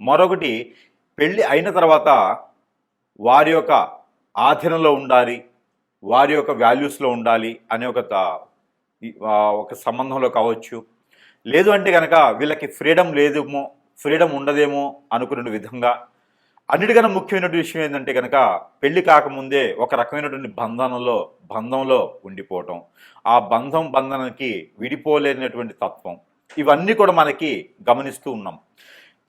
మరొకటి పెళ్ళి అయిన తర్వాత వారి యొక్క ఆధీనంలో ఉండాలి వారి యొక్క వాల్యూస్లో ఉండాలి అనే ఒక ఒక సంబంధంలో కావచ్చు. లేదు అంటే కనుక వీళ్ళకి ఫ్రీడమ్ లేదేమో ఫ్రీడమ్ ఉండదేమో అనుకునే విధంగా. అన్నిటికన్నా ముఖ్యమైనటువంటి విషయం ఏంటంటే కనుక పెళ్ళి కాకముందే ఒక రకమైనటువంటి బంధనలో బంధంలో ఉండిపోవటం. ఆ బంధం బంధనకి విడిపోలేనటువంటి తత్వం. ఇవన్నీ కూడా మనకి గమనిస్తూ ఉన్నాం.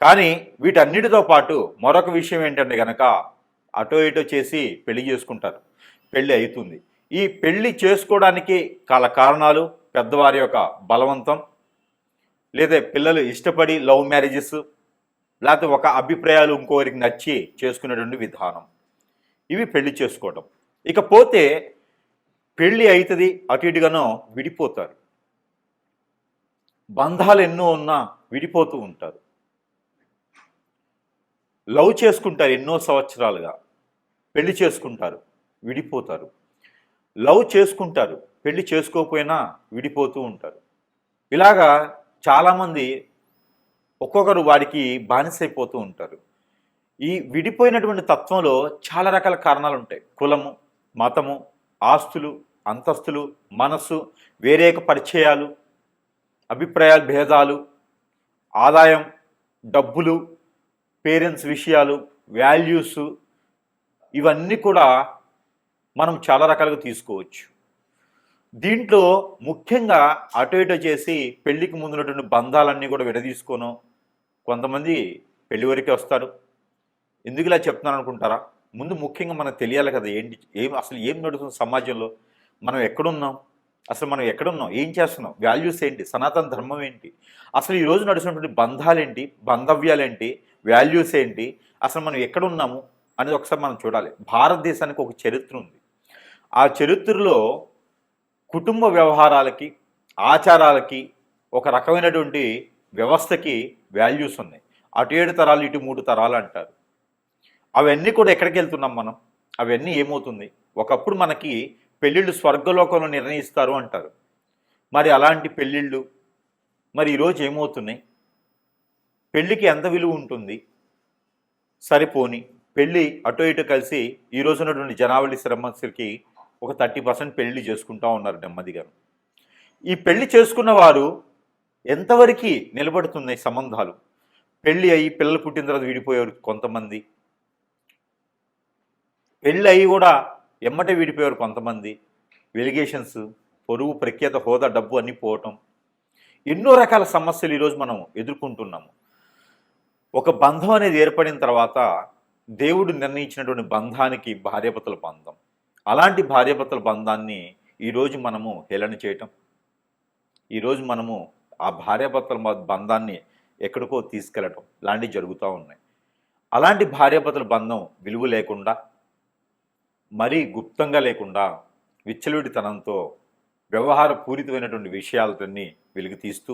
కానీ వీటన్నిటితో పాటు మరొక విషయం ఏంటంటే కనుక అటో ఇటో చేసి పెళ్ళి చేసుకుంటారు. పెళ్ళి అవుతుంది. ఈ పెళ్ళి చేసుకోవడానికి కాల కారణాలు పెద్దవారి యొక్క బలవంతం లేదా పిల్లలు ఇష్టపడి లవ్ మ్యారేజెస్ లేకపోతే ఒక అభిప్రాయాలు ఇంకోరికి నచ్చి చేసుకునేటువంటి విధానం. ఇవి పెళ్ళి చేసుకోవడం ఇకపోతే పెళ్ళి అవుతుంది అటు ఇటుగానో విడిపోతారు. బంధాలు ఎన్నో ఉన్నా విడిపోతూ ఉంటారు. లవ్ చేసుకుంటారు ఎన్నో సంవత్సరాలుగా. పెళ్ళి చేసుకుంటారు విడిపోతారు. లవ్ చేసుకుంటారు పెళ్ళి చేసుకోకపోయినా విడిపోతూ ఉంటారు. ఇలాగా చాలామంది ఒక్కొక్కరు వాడికి బానిసైపోతూ ఉంటారు. ఈ విడిపోయినటువంటి తత్వంలో చాలా రకాల కారణాలు ఉంటాయి కులము మతము ఆస్తులు అంతస్తులు మనస్సు వేరేక పరిచయాలు అభిప్రాయాల భేదాలు ఆదాయం డబ్బులు పేరెంట్స్ విషయాలు వాల్యూస్ ఇవన్నీ కూడా మనం చాలా రకాలుగా తీసుకోవచ్చు. దీంట్లో ముఖ్యంగా అటు ఇటు చేసి పెళ్ళికి ముందున్నటువంటి బంధాలన్నీ కూడా విడదీసుకోను. కొంతమంది పెళ్ళి వరకే వస్తారు. ఎందుకు ఇలా చెప్తున్నాను అనుకుంటారా? ముందు ముఖ్యంగా మనకు తెలియాలి కదా ఏంటి ఏం అసలు ఏం నడుస్తుంది సమాజంలో? మనం ఎక్కడున్నాం? అసలు మనం ఎక్కడున్నాం? ఏం చేస్తున్నాం? వాల్యూస్ ఏంటి? సనాతన ధర్మం ఏంటి? అసలు ఈ రోజు నడుస్తున్నటువంటి బంధాలేంటి? బంధవ్యాలేంటి? వాల్యూస్ ఏంటి? అసలు మనం ఎక్కడున్నాము అనేది ఒకసారి మనం చూడాలి. భారతదేశానికి ఒక చరిత్ర ఉంది. ఆ చరిత్రలో కుటుంబ వ్యవహారాలకి ఆచారాలకి ఒక రకమైనటువంటి వ్యవస్థకి వాల్యూస్ ఉన్నాయి. అటు ఏడు తరాలు ఇటు మూడు తరాలు అంటారు. అవన్నీ కూడా ఎక్కడికి వెళ్తున్నాం మనం? అవన్నీ ఏమవుతుంది? ఒకప్పుడు మనకి పెళ్ళిళ్ళు స్వర్గలోకంలో నిర్ణయిస్తారు అంటారు. మరి అలాంటి పెళ్ళిళ్ళు మరి ఈరోజు ఏమవుతున్నాయి? పెళ్ళికి ఎంత విలువ ఉంటుంది? సరిపోని. పెళ్ళి అటు ఇటు కలిసి ఈ రోజు ఉన్నటువంటి జనావళి శ్రమస్సుకి ఒక థర్టీ పర్సెంట్ పెళ్ళి చేసుకుంటా ఉన్నారు నెమ్మదిగా ఈ పెళ్ళి చేసుకున్న వారు ఎంతవరకు నిలబడుతున్నాయి సంబంధాలు? పెళ్ళి అయ్యి పిల్లలు పుట్టిన తర్వాత విడిపోయారు కొంతమంది. పెళ్ళి అయ్యి కూడా ఎమ్మటే విడిపోయారు కొంతమంది. వెలిగేషన్స్ పొరుగు ప్రఖ్యాత హోదా డబ్బు అన్నీ పోవటం. ఎన్నో రకాల సమస్యలు ఈరోజు మనం ఎదుర్కొంటున్నాము. ఒక బంధం అనేది ఏర్పడిన తర్వాత దేవుడు నిర్ణయించినటువంటి బంధానికి భార్యాభర్తల బంధం. అలాంటి భార్యాభర్తల బంధాన్ని ఈరోజు మనము హేళన చేయటం. ఈరోజు మనము ఆ భార్యాభర్తల బంధాన్ని ఎక్కడికో తీసుకెళ్ళటం లాంటివి జరుగుతూ ఉన్నాయి. అలాంటి భార్యాభర్తల బంధం విలువ లేకుండా మరీ గుప్తంగా లేకుండా విచ్చలవిడితనంతో వ్యవహార పూరితమైనటువంటి విషయాలతోని వెలుగు తీస్తూ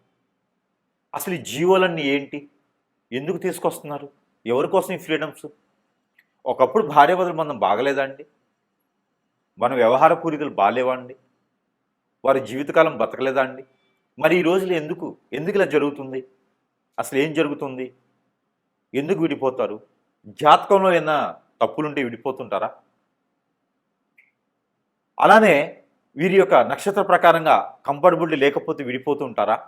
అసలు ఈ జీవోలన్నీ ఏంటి? ఎందుకు తీసుకొస్తున్నారు? ఎవరి కోసం ఈ ఫ్రీడమ్స్? ఒకప్పుడు భార్య మనం బాగలేదండి మన వ్యవహార పూరికలు బాగాలేవా అండి? వారి జీవితకాలం బతకలేదా అండి? మరి ఈ రోజులు ఎందుకు? ఎందుకు ఇలా జరుగుతుంది? అసలు ఏం జరుగుతుంది? ఎందుకు విడిపోతారు? జాతకంలో ఏమైనా తప్పులుంటే విడిపోతుంటారా? అలానే వీరి యొక్క నక్షత్ర ప్రకారంగా కంఫర్టబుల్ లేకపోతే విడిపోతుంటారా?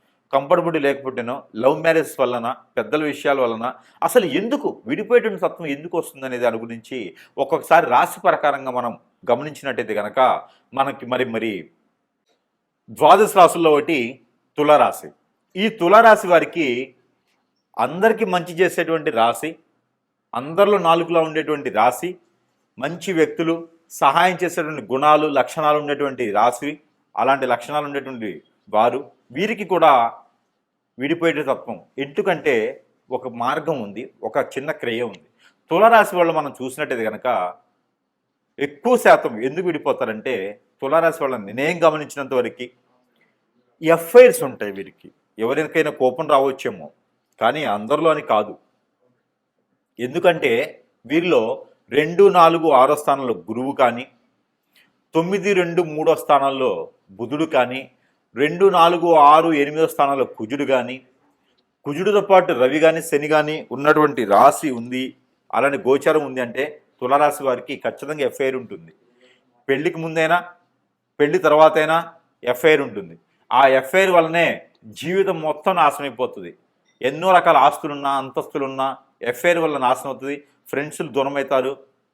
కంఫర్టబుల్ లేకపోతేనో లవ్ మ్యారేజ్ వలన పెద్దల విషయాల వలన అసలు ఎందుకు విడిపోయేటువంటి తత్వం ఎందుకు వస్తుంది అనేది దాని గురించి ఒక్కొక్కసారి రాశి ప్రకారంగా మనం గమనించినట్టయితే కనుక మనకి మరి మరి ద్వాదశ రాశుల్లో ఒకటి తులారాశి. ఈ తులారాశి వారికి అందరికీ మంచి చేసేటువంటి రాశి అందరిలో నాలుగులో ఉండేటువంటి రాశి మంచి వ్యక్తులు సహాయం చేసేటువంటి గుణాలు లక్షణాలు ఉండేటువంటి రాశి అలాంటి లక్షణాలు ఉండేటువంటి వారు వీరికి కూడా విడిపోయే తత్వం. ఎందుకంటే ఒక మార్గం ఉంది ఒక చిన్న క్రియ ఉంది. తులారాశి వాళ్ళు మనం చూసినట్టయితే కనుక ఎక్కువ శాతం ఎందుకు విడిపోతారంటే తులారాశి వాళ్ళని నేనేం గమనించినంత వరకు ఎఫ్ఐఆర్స్ ఉంటాయి వీరికి. ఎవరికైనా కోపం రావచ్చేమో కానీ అందరిలో అని కాదు. ఎందుకంటే వీరిలో రెండు నాలుగు ఆరో స్థానంలో గురువు కానీ తొమ్మిది రెండు మూడో స్థానాల్లో బుధుడు కానీ రెండు నాలుగు ఆరు ఎనిమిదో స్థానాల్లో కుజుడు కానీ కుజుడితో పాటు రవి కానీ శని కానీ ఉన్నటువంటి రాశి ఉంది. అలానే గోచారం ఉంది అంటే తులారాశి వారికి ఖచ్చితంగా ఎఫ్ఐఆర్ ఉంటుంది. పెళ్ళికి ముందైనా పెళ్ళి తర్వాత అయినా ఎఫ్ఐఆర్ ఉంటుంది. ఆ ఎఫ్ఐఆర్ వల్లనే జీవితం మొత్తం నాశనం అయిపోతుంది. ఎన్నో రకాల ఆస్తులున్నా అంతస్తులున్నా ఎఫ్ఐఆర్ వల్ల నాశనం అవుతుంది. ఫ్రెండ్స్లు దూరం అవుతారు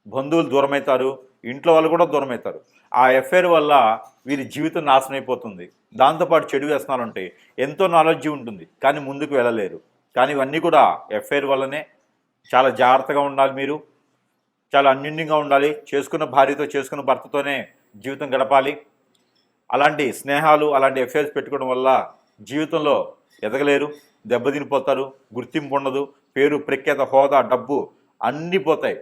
బంధువులు దూరం అవుతారు ఇంట్లో వాళ్ళు కూడా దూరం అవుతారు ఆ ఎఫ్ఐఆర్ వల్ల వీరి జీవితం నాశనం అయిపోతుంది. దాంతోపాటు చెడు వ్యసనాలు ఉంటాయి ఎంతో నాలెడ్జ్ ఉంటుంది కానీ ముందుకు వెళ్ళలేరు. కానీ ఇవన్నీ కూడా ఎఫ్ఐఆర్ వల్లనే చాలా జాగ్రత్తగా ఉండాలి మీరు. చాలా అన్యూన్యంగా ఉండాలి. చేసుకున్న భార్యతో చేసుకున్న భర్తతోనే జీవితం గడపాలి. అలాంటి స్నేహాలు అలాంటి ఎఫ్ఐఆర్స్ పెట్టుకోవడం వల్ల జీవితంలో ఎదగలేరు దెబ్బతినిపోతారు గుర్తింపు ఉండదు పేరు ప్రఖ్యాత హోదా డబ్బు అన్నీ పోతాయి.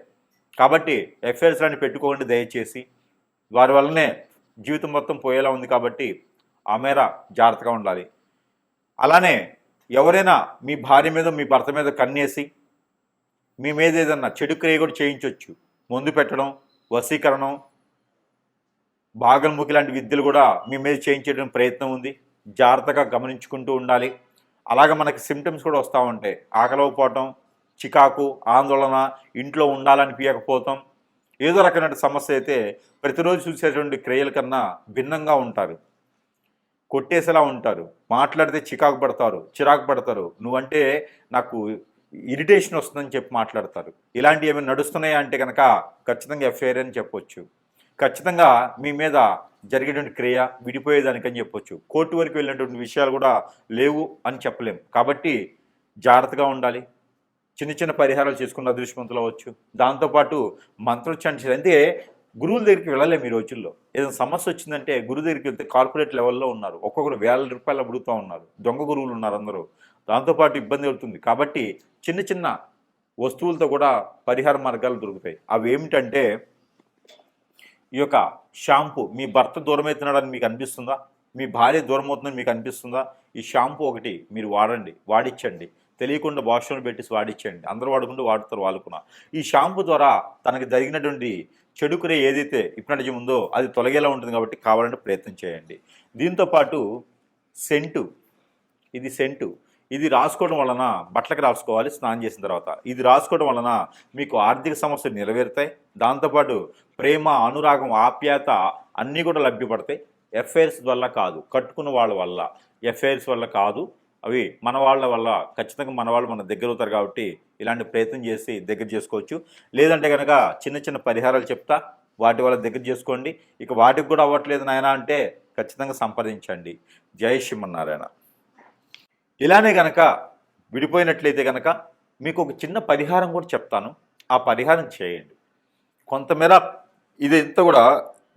కాబట్టి ఎఫ్ఐఆర్స్ లాంటి పెట్టుకోండి దయచేసి వారి వల్లనే జీవితం మొత్తం పోయేలా ఉంది కాబట్టి ఆ మేర జాగ్రత్తగా ఉండాలి. అలానే ఎవరైనా మీ భార్య మీద మీ భర్త మీద కన్నేసి మీ మీద ఏదన్నా చెడు క్రియ కూడా చేయించవచ్చు మందు పెట్టడం వశీకరణం బాగల్ముఖి లాంటి విద్యలు కూడా మీ మీద చేయించడం ప్రయత్నం ఉంది. జాగ్రత్తగా గమనించుకుంటూ ఉండాలి. అలాగే మనకి సిమ్టమ్స్ కూడా వస్తూ ఉంటాయి. ఆకలిపోవటం చికాకు ఆందోళన ఇంట్లో ఉండాలనిపించకపోతాం ఏదో రకమైన సమస్య అయితే ప్రతిరోజు చూసేటువంటి క్రియల కన్నా భిన్నంగా ఉంటారు. కొట్టేసేలా ఉంటారు. మాట్లాడితే చికాకు పడతారు చిరాకు పడతారు. నువ్వంటే నాకు ఇరిటేషన్ వస్తుందని చెప్పి మాట్లాడతారు. ఇలాంటివి ఏమైనా నడుస్తున్నాయా అంటే కనుక ఖచ్చితంగా ఎఫ్ఐఆర్ అని చెప్పొచ్చు. ఖచ్చితంగా మీ మీద జరిగేటువంటి క్రియ విడిపోయేదానికని చెప్పొచ్చు. కోర్టు వరకు వెళ్ళినటువంటి విషయాలు కూడా లేవు అని చెప్పలేం. కాబట్టి జాగ్రత్తగా ఉండాలి. చిన్న చిన్న పరిహారాలు చేసుకున్న అదృష్టవంతులు అవ్వచ్చు. దాంతోపాటు మంత్రోచ్చారణ అంటే గురువుల దగ్గరికి వెళ్ళలేము ఈ రోజుల్లో. ఏదైనా సమస్య వచ్చిందంటే గురువు దగ్గరికి వెళ్తే కార్పొరేట్ లెవెల్లో ఉన్నారు. ఒక్కొక్కరు వేల రూపాయలు అడుగుతూ ఉన్నారు. దొంగ గురువులు ఉన్నారు అందరూ. దాంతోపాటు ఇబ్బంది అవుతుంది. కాబట్టి చిన్న చిన్న వస్తువులతో కూడా పరిహార మార్గాలు దొరుకుతాయి. అవి ఏమిటంటే ఈ యొక్క షాంపూ. మీ భర్త దూరం అవుతున్నాడని మీకు అనిపిస్తుందా? మీ భార్య దూరం అవుతుందని మీకు అనిపిస్తుందా? ఈ షాంపూ ఒకటి మీరు వాడండి. వాడిచ్చండి. తెలియకుండా వాష్రూమ్ పెట్టి వాడిచ్చేయండి. అందరూ వాడుకుంటూ వాడుతారు వాళ్ళకున్న ఈ షాంపూ ద్వారా తనకి జరిగినటువంటి చెడుకురే ఏదైతే ఇప్పటి ఉందో అది తొలగేలా ఉంటుంది కాబట్టి కావాలంటే ప్రయత్నం చేయండి. దీంతో పాటు సెంటు. ఇది సెంటు. ఇది రాసుకోవడం వలన బట్టలకు రాసుకోవాలి స్నానం చేసిన తర్వాత. ఇది రాసుకోవడం వలన మీకు ఆర్థిక సమస్యలు నెరవేరుతాయి. దాంతోపాటు ప్రేమ అనురాగం ఆప్యాయత అన్నీ కూడా లభ్యపడతాయి. ఎఫ్ఐఆర్స్ వల్ల కాదు కట్టుకున్న వాళ్ళ వల్ల. ఎఫ్ఐఆర్స్ వల్ల కాదు అవి మన వాళ్ళ వల్ల ఖచ్చితంగా మన వాళ్ళు మన దగ్గర అవుతారు కాబట్టి ఇలాంటి ప్రయత్నం చేసి దగ్గర చేసుకోవచ్చు. లేదంటే కనుక చిన్న చిన్న పరిహారాలు చెప్తా వాటి వల్ల దగ్గర చేసుకోండి. ఇక వాటికి కూడా అవ్వట్లేదు నాయన అంటే ఖచ్చితంగా సంప్రదించండి. జై శ్రీమన్నారాయణ. ఇలానే కనుక విడిపోయినట్లయితే కనుక మీకు ఒక చిన్న పరిహారం కూడా చెప్తాను. ఆ పరిహారం చేయండి. కొంతమేర ఇదంతా కూడా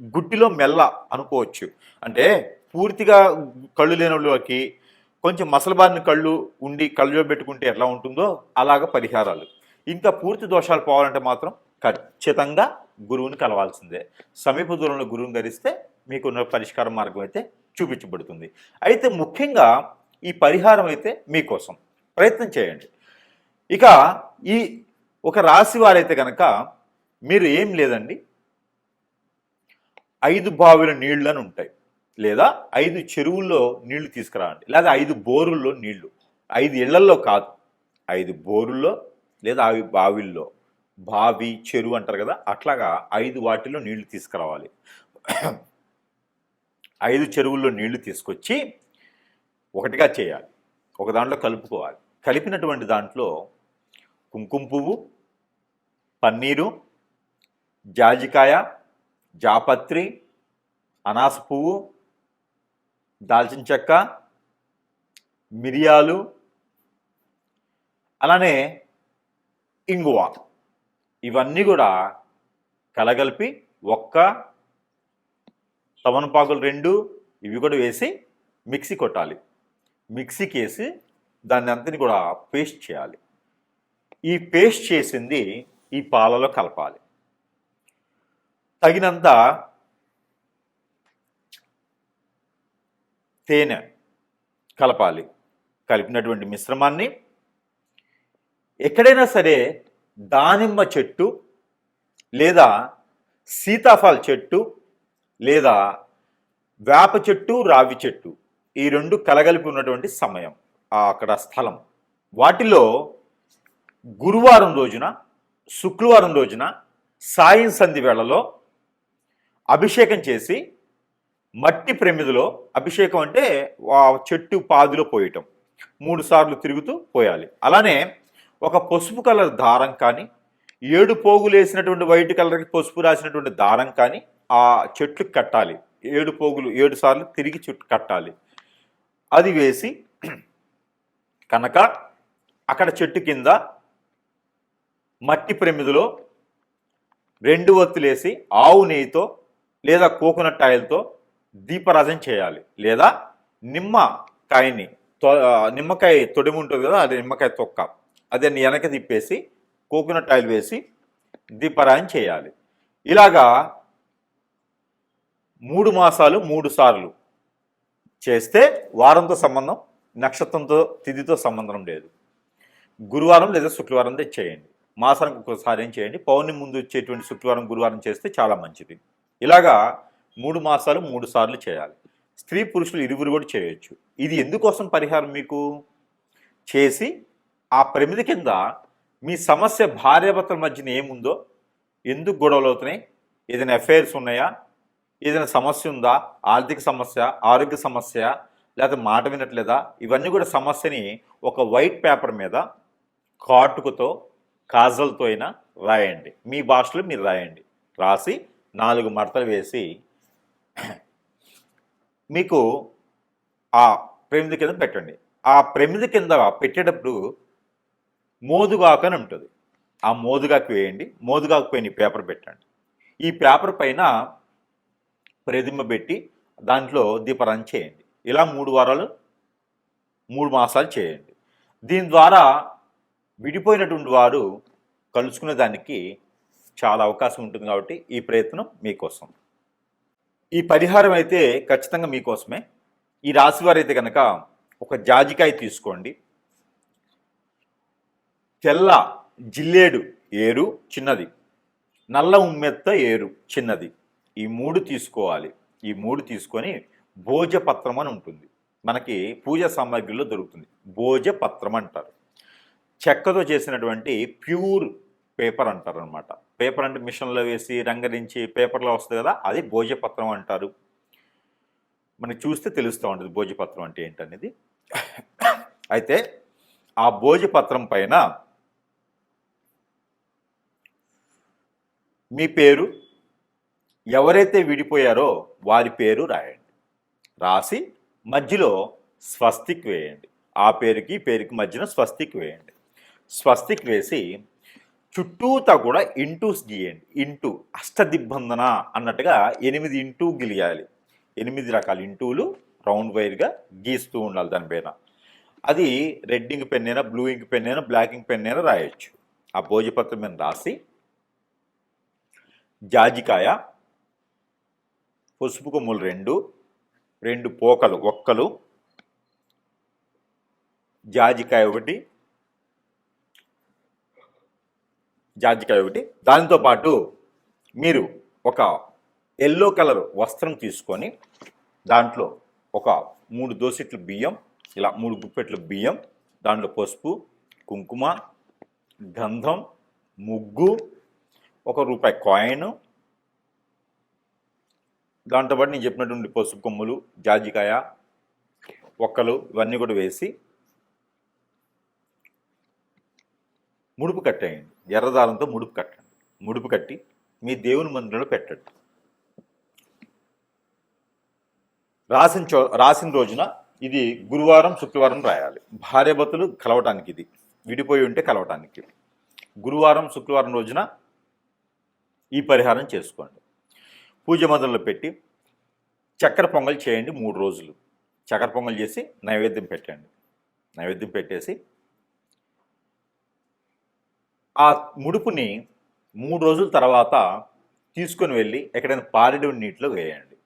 గుడ్డిలో మెల్ల అనుకోవచ్చు. అంటే పూర్తిగా కళ్ళు లేని వాళ్ళకి కొంచెం మసలబారిన కళ్ళు ఉండి కళ్ళలో పెట్టుకుంటే ఎట్లా ఉంటుందో అలాగ పరిహారాలు. ఇంకా పూర్తి దోషాలు పోవాలంటే మాత్రం ఖచ్చితంగా గురువుని కలవాల్సిందే. సమీప దూరంలో గురువుని ధరిస్తే మీకున్న పరిష్కార మార్గం అయితే చూపించబడుతుంది. అయితే ముఖ్యంగా ఈ పరిహారం అయితే మీకోసం. ప్రయత్నం చేయండి. ఇక ఈ ఒక రాశి వారైతే కనుక మీరు ఏం లేదండి. ఐదు బావిల నీళ్ళని ఉంటాయి లేదా ఐదు చెరువుల్లో నీళ్ళు తీసుకురావండి. లేదా ఐదు బోరుల్లో నీళ్ళు. ఐదు ఇళ్ళల్లో కాదు. ఐదు బోరుల్లో లేదా ఐదు బావిల్లో. బావి చెరువు అంటారు కదా అట్లాగా ఐదు వాటిలో నీళ్ళు తీసుకురావాలి. ఐదు చెరువుల్లో నీళ్ళు తీసుకొచ్చి ఒకటిగా చేయాలి. ఒక దాంట్లో కలుపుకోవాలి. కలిపినటువంటి దాంట్లో కుంకుమ పువ్వు పన్నీరు జాజికాయ జాపత్రి అనాస పువ్వు దాల్చిన చెక్క మిరియాలు అలానే ఇంగువ. ఇవన్నీ కూడా కలగలిపి ఒక్క తమనపాకులు రెండు ఇవి కూడా వేసి మిక్సీ కొట్టాలి. మిక్సీకి వేసి దాన్ని అంతని కూడా పేస్ట్ చేయాలి. ఈ పేస్ట్ చేసింది ఈ పాలలో కలపాలి. తగినంత తేనె కలపాలి. కలిపినటువంటి మిశ్రమాన్ని ఎక్కడైనా సరే దానిమ్మ చెట్టు లేదా సీతాఫల చెట్టు లేదా వేప చెట్టు రావి చెట్టు ఈ రెండు కలగలిపి ఉన్నటువంటి సమయం అక్కడ స్థలం. వాటిలో గురువారం రోజున శుక్రవారం రోజున సాయం సంధి వేళలో అభిషేకం చేసి మట్టి ప్రమిదిలో అభిషేకం అంటే ఆ చెట్టు పాదిలో పోయటం. మూడు సార్లు తిరుగుతూ పోయాలి. అలానే ఒక పసుపు కలర్ దారం కానీ ఏడు పోగులు వేసినటువంటి వైట్ కలర్కి పసుపు రాసినటువంటి దారం కానీ ఆ చెట్లు కట్టాలి. ఏడు పోగులు ఏడు సార్లు తిరిగి చుట్టు కట్టాలి. అది వేసి కనుక అక్కడ చెట్టు కింద మట్టి ప్రమిదిలో రెండు ఒత్తులేసి ఆవు నెయ్యితో లేదా కోకోనట్ ఆయిల్తో దీపరాజం చేయాలి. లేదా నిమ్మకాయని తొ- నిమ్మకాయ తొడిమి ఉంటుంది కదా అది నిమ్మకాయ తొక్క. అదే వెనక తిప్పేసి కోకోనట్ ఆయిల్ వేసి దీపరాజం చేయాలి. ఇలాగా మూడు మాసాలు మూడు సార్లు చేస్తే వారంతో సంబంధం నక్షత్రంతో తిథితో సంబంధం లేదు. గురువారం లేదా శుక్రవారం చేయండి మాసానికి ఒకసారి ఏం చేయండి పౌర్ణమి ముందు వచ్చేటువంటి శుక్రవారం గురువారం చేస్తే చాలా మంచిది. ఇలాగా మూడు మాసాలు మూడు సార్లు చేయాలి. స్త్రీ పురుషులు ఇరువురు కూడా చేయొచ్చు. ఇది ఎందుకోసం పరిహారం మీకు? చేసి ఆ ప్రమిది కింద మీ సమస్య భార్యాభర్తల మధ్యన ఏముందో ఎందుకు గొడవలు అవుతున్నాయి ఏదైనా అఫైర్స్ ఉన్నాయా ఏదైనా సమస్య ఉందా ఆర్థిక సమస్య ఆరోగ్య సమస్య లేకపోతే మాట వినట్లేదా ఇవన్నీ కూడా సమస్యని ఒక వైట్ పేపర్ మీద కాటుకతో కాజల్తో అయినా రాయండి. మీ భాషలో మీరు రాయండి. రాసి నాలుగు మడతలు వేసి మీకు ఆ ప్రమిది కింద పెట్టండి. ఆ ప్రమిది కింద పెట్టేటప్పుడు మోదుగాకు అని ఉంటుంది. ఆ మోదుగాకు వేయండి. మోదుగాకు పైన ఈ పేపర్ పెట్టండి. ఈ పేపర్ పైన ప్రతిమ పెట్టి దాంట్లో దీపారాయణ చేయండి. ఇలా మూడు వారాలు మూడు మాసాలు చేయండి. దీని ద్వారా విడిపోయినటువంటి వారు కలుసుకునే దానికి చాలా అవకాశం ఉంటుంది కాబట్టి ఈ ప్రయత్నం మీకోసం. ఈ పరిహారం అయితే ఖచ్చితంగా మీకోసమే. ఈ రాశివారు అయితే కనుక ఒక జాజికాయ తీసుకోండి. తెల్ల జిల్లేడు ఏరు చిన్నది. నల్ల ఉమ్మెత్త ఏరు చిన్నది. ఈ మూడు తీసుకోవాలి. ఈ మూడు తీసుకొని భోజపత్రం అని ఉంటుంది. మనకి పూజ సామాగ్రిలో దొరుకుతుంది. భోజపత్రం అంటారు. చెక్కతో చేసినటువంటి ప్యూర్ పేపర్ అంటారు అనమాట పేపర్ అంటే మిషన్లో వేసి రంగరించి పేపర్లో వస్తుంది కదా అది భోజపత్రం అంటారు. మనకి చూస్తే తెలుస్తూ ఉంటుంది భోజపత్రం అంటే ఏంటనేది. అయితే ఆ భోజపత్రం పైన మీ పేరు ఎవరైతే విడిపోయారో వారి పేరు రాయండి. రాసి మధ్యలో స్వస్తిక్ వేయండి. ఆ పేరుకి పేరుకి మధ్యన స్వస్తిక్ వేయండి. స్వస్తిక్ వేసి చుట్టూతా కూడా ఇంటూస్ గీయండి. ఇంటూ అష్టదిబ్బందన అన్నట్టుగా ఎనిమిది ఇంటూ గిలియాలి. ఎనిమిది రకాల ఇంటూలు రౌండ్ వైర్గా గీస్తూ ఉండాలి దానిపైన అది రెడ్ ఇంక్ పెన్ అయినా బ్లూ ఇంక్ పెన్ అయినా బ్లాక్ ఇంక్ పెన్ అయినా రాయొచ్చు. ఆ భోజపత్రం మీద రాసి జాజికాయ పసుపు కొమ్ములు రెండు రెండు పోకలు ఒక్కలు జాజికాయ ఒకటి జాజికాయ ఒకటి. దానితో పాటు మీరు ఒక ఎల్లో కలర్ వస్త్రం తీసుకొని దాంట్లో ఒక మూడు దోసెట్లు బియ్యం ఇలా మూడు గుప్పెట్లు బియ్యం దాంట్లో పసుపు కుంకుమ గంధం ముగ్గు ఒక రూపాయి కాయిన్. దాంతో పాటు నేను చెప్పినటువంటి పసుపు కొమ్ములు జాజికాయ ఒక్కలు ఇవన్నీ కూడా వేసి ముడుపు కట్టేయండి. ఎర్రదారంతో ముడుపు కట్టండి. ముడుపు కట్టి మీ దేవుని మందిరంలో పెట్టండి. రాసిన చో రాసిన రోజున ఇది గురువారం శుక్రవారం రాయాలి. భార్యభర్తలు కలవటానికి ఇది. విడిపోయి ఉంటే కలవటానికి. గురువారం శుక్రవారం రోజున ఈ పరిహారం చేసుకోండి. పూజ మొదలు పెట్టి చక్కెర పొంగల్ చేయండి మూడు రోజులు. చక్కెర పొంగల్ చేసి నైవేద్యం పెట్టండి. నైవేద్యం పెట్టేసి ఆ ముడుపుని మూడు రోజుల తర్వాత తీసుకొని వెళ్ళి ఎక్కడైనా పారేడు నీటిలో వేయండి.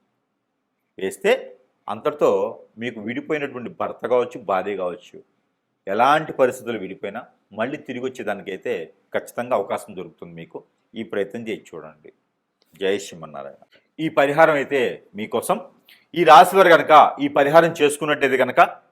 వేస్తే అంతటితో మీకు విడిపోయినటువంటి భర్త కావచ్చు భార్య కావచ్చు ఎలాంటి పరిస్థితులు విడిపోయినా మళ్ళీ తిరిగి వచ్చేదానికైతే ఖచ్చితంగా అవకాశం దొరుకుతుంది మీకు. ఈ ప్రయత్నం చేసి చూడండి. జయ శ్రీమన్నారాయణ. ఈ పరిహారం అయితే మీకోసం. ఈ రాశి వారు కనుక ఈ పరిహారం చేసుకున్నట్టయితే కనుక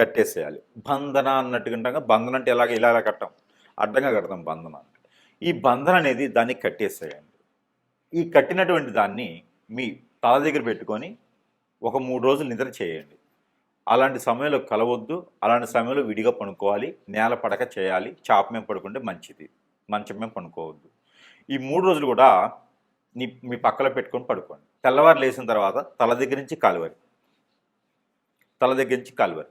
కట్టేసేయాలి. బంధన అన్నట్టుగా ఉంటాం బంధన అంటే ఎలాగ ఇలా ఇలా కట్టాం? అడ్డంగా కడతాం బంధన అంటే. ఈ బంధన అనేది దానికి కట్టేసేయండి. ఈ కట్టినటువంటి దాన్ని మీ తల దగ్గర పెట్టుకొని ఒక మూడు రోజులు నిద్ర చేయండి. అలాంటి సమయంలో కలవద్దు అలాంటి సమయంలో విడిగా పడుకోవాలి నేల పడక చేయాలి చాప మేము పడుకుంటే మంచిది మంచం మేము పడుకోవద్దు ఈ మూడు రోజులు కూడా నీ మీ పక్కలో పెట్టుకొని పడుకోండి. తెల్లవారు లేచిన తర్వాత తల దగ్గర నుంచి కాలువరి తల దగ్గర నుంచి కాలువరి.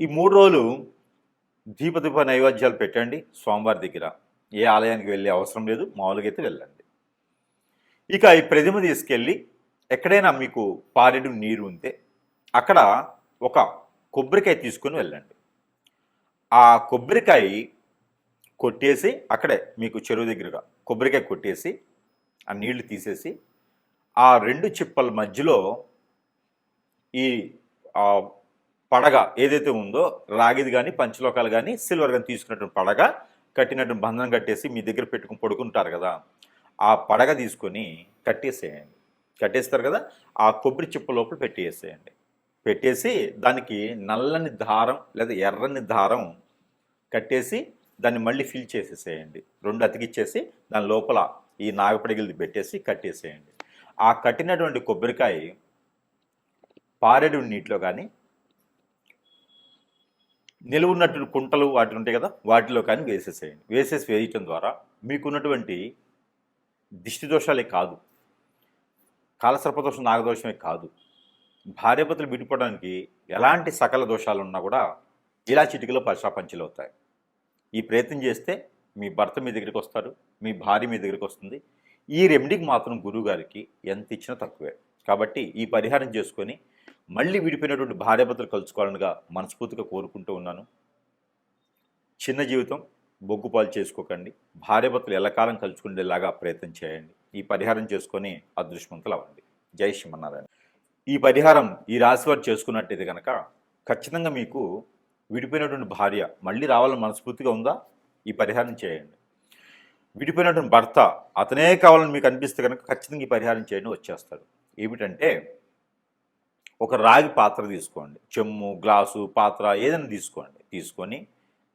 ఈ మూడు రోజులు దీపదీప నైవేద్యాలు పెట్టండి స్వామివారి దగ్గర. ఏ ఆలయానికి వెళ్ళే అవసరం లేదు మామూలుగా అయితే వెళ్ళండి. ఇక ఈ ప్రతిమ తీసుకెళ్ళి ఎక్కడైనా మీకు పారెడు నీరు ఉంటే అక్కడ ఒక కొబ్బరికాయ తీసుకొని వెళ్ళండి. ఆ కొబ్బరికాయ కొట్టేసి అక్కడే మీకు చెరువు దగ్గరగా కొబ్బరికాయ కొట్టేసి ఆ నీళ్ళు తీసేసి ఆ రెండు చిప్పల మధ్యలో ఈ పడగ ఏదైతే ఉందో రాగిది కానీ పంచలోకాలు కానీ సిల్వర్ కానీ తీసుకున్నటువంటి పడగ కట్టినటువంటి బంధనం కట్టేసి మీ దగ్గర పెట్టుకుని పడుకుంటారు కదా ఆ పడగ తీసుకొని కట్టేసేయండి. కట్టేస్తారు కదా ఆ కొబ్బరి చిప్ప లోపల పెట్టేసేయండి. పెట్టేసి దానికి నల్లని దారం లేదా ఎర్రని దారం కట్టేసి దాన్ని మళ్ళీ ఫిల్ చేసేసేయండి. రెండు అతికిచ్చేసి దాని లోపల ఈ నాగపడిగిలిది పెట్టేసి కట్టేసేయండి. ఆ కట్టినటువంటి కొబ్బరికాయ పారేడు నీటిలో కానీ నిలువున్నటువంటి కుంటలు వాటి ఉంటాయి కదా వాటిలో కానీ వేసేసేయండి. వేసేసి వేయటం ద్వారా మీకున్నటువంటి దిష్టి దోషాలే కాదు కాలసర్పదోషం నాగదోషమే కాదు భార్యపతులు విడిపోవడానికి ఎలాంటి సకల దోషాలు ఉన్నా కూడా ఇలా చిటికలో పరశాపంచలు అవుతాయి. ఈ ప్రయత్నం చేస్తే మీ భర్త మీ దగ్గరికి వస్తారు మీ భార్య మీ దగ్గరికి వస్తుంది. ఈ రెమెడీకి మాత్రం గురువుగారికి ఎంత ఇచ్చినా తక్కువే. కాబట్టి ఈ పరిహారం చేసుకొని మళ్ళీ విడిపోయినటువంటి భార్యాభర్తలు కలుసుకోవాలనిగా మనస్ఫూర్తిగా కోరుకుంటూ ఉన్నాను. చిన్న జీవితం బొగ్గుపాలు చేసుకోకండి. భార్యాభర్తలు ఎల్లకాలం కలుసుకునేలాగా ప్రయత్నం చేయండి. ఈ పరిహారం చేసుకొని అదృష్టవంతులు అవ్వండి. జై శ్రీమన్నారాయణ. ఈ పరిహారం ఈ రాశి వారు చేసుకున్నట్టయితే కనుక ఖచ్చితంగా మీకు విడిపోయినటువంటి భార్య మళ్ళీ రావాలని మనస్ఫూర్తిగా ఉందా? ఈ పరిహారం చేయండి. విడిపోయినటువంటి భర్త అతనే కావాలని మీకు అనిపిస్తే కనుక ఖచ్చితంగా ఈ పరిహారం చేయండి వచ్చేస్తాడు ఏమిటంటే ఒక రాగి పాత్ర తీసుకోండి. చెమ్ము గ్లాసు పాత్ర ఏదైనా తీసుకోండి. తీసుకొని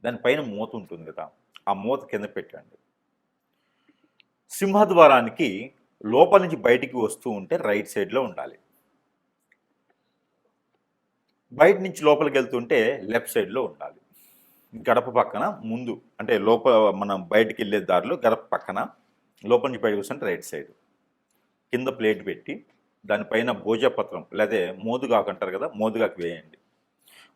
దానిపైన మూత ఉంటుంది కదా ఆ మూత కింద పెట్టండి. సింహద్వారానికి లోపల నుంచి బయటికి వస్తూ ఉంటే రైట్ సైడ్లో ఉండాలి. బయట నుంచి లోపలికి వెళ్తుంటే లెఫ్ట్ సైడ్లో ఉండాలి. గడప పక్కన ముందు అంటే లోపల మనం బయటికి వెళ్ళే దారిలో గడప పక్కన లోపల నుంచి బయటకు వస్తుంటే రైట్ సైడ్. కింద ప్లేట్ పెట్టి దానిపైన భోజపత్రం లేదా మోదుగాకు అంటారు కదా మోదుగాకు వేయండి.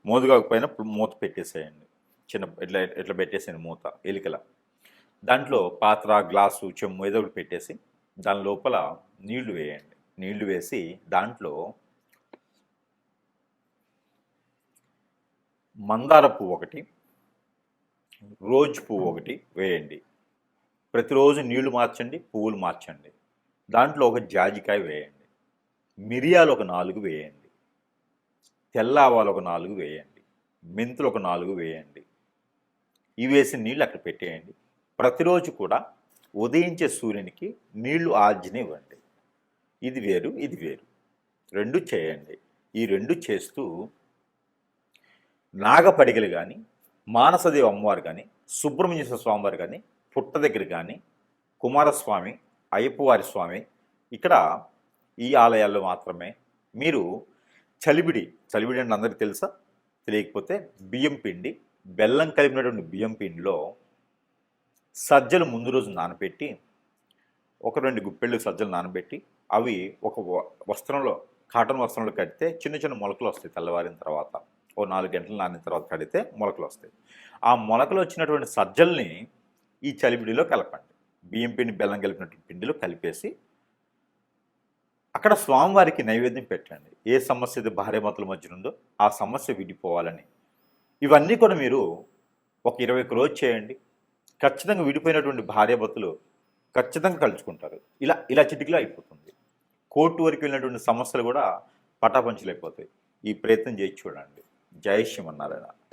మోదుగాకు పైన మూత పెట్టేసేయండి. చిన్న ఇట్లా ఇట్లా పెట్టేసేయండి మూత ఎలికల. దాంట్లో పాత్ర గ్లాసు చెమ్ము ఏదో ఒకటి పెట్టేసి దాని లోపల నీళ్ళు వేయండి. నీళ్ళు వేసి దాంట్లో మందార పువ్వు ఒకటి రోజ్ పువ్వు ఒకటి వేయండి. ప్రతిరోజు నీళ్ళు మార్చండి పువ్వులు మార్చండి. దాంట్లో ఒక జాజికాయ వేయండి. మిరియాలు ఒక నాలుగు వేయండి. తెల్ల ఆవాలు ఒక నాలుగు వేయండి. మెంతులు ఒక నాలుగు వేయండి. ఇవి వేసిన నీళ్ళు అక్కడ పెట్టేయండి. ప్రతిరోజు కూడా ఉదయించే సూర్యునికి నీళ్ళు ఆజ్ఞనివ్వండి ఇది వేరు ఇది వేరు. రెండు చేయండి. ఈ రెండు చేస్తూ నాగపడిగలు కానీ మానసదేవి అమ్మవారు కానీ సుబ్రహ్మణ్యేశ్వర స్వామివారు కానీ పుట్ట దగ్గర కానీ కుమారస్వామి అయ్యప్పవారి స్వామి ఇక్కడ ఈ ఆలయాల్లో మాత్రమే. మీరు చలిబిడి చలిబిడి అంటే అందరికీ తెలుసా? తెలియకపోతే బియ్యం పిండి బెల్లం కలిపినటువంటి బియ్యం పిండిలో సజ్జలు ముందు రోజు నానబెట్టి ఒక రెండు గుప్పెళ్ళు సజ్జలు నానబెట్టి అవి ఒక వ- వస్త్రంలో కాటన్ వస్త్రంలో కడితే చిన్న చిన్న మొలకలు వస్తాయి తెల్లవారిన తర్వాత. ఓ నాలుగు గంటలు నానిన తర్వాత కడితే మొలకలు వస్తాయి. ఆ మొలకలు వచ్చినటువంటి సజ్జల్ని ఈ చలిబిడిలో కలపండి. బియ్యం పిండి బెల్లం కలిపినటువంటి పిండిలో కలిపేసి అక్కడ స్వామివారికి నైవేద్యం పెట్టండి. ఏ సమస్య అయితే భార్యమతుల మధ్యన ఉందో ఆ సమస్య విడిపోవాలని. ఇవన్నీ కూడా మీరు ఒక ఇరవై ఒక్క రోజు చేయండి. ఖచ్చితంగా విడిపోయినటువంటి భార్యభర్తలు ఖచ్చితంగా కలుసుకుంటారు ఇలా ఇలా చిటికలో అయిపోతుంది. కోర్టు వరకు వెళ్ళినటువంటి సమస్యలు కూడా పటాపంచలైపోతాయి. ఈ ప్రయత్నం చేసి చూడండి. జై శ్రీమన్నారాయణ.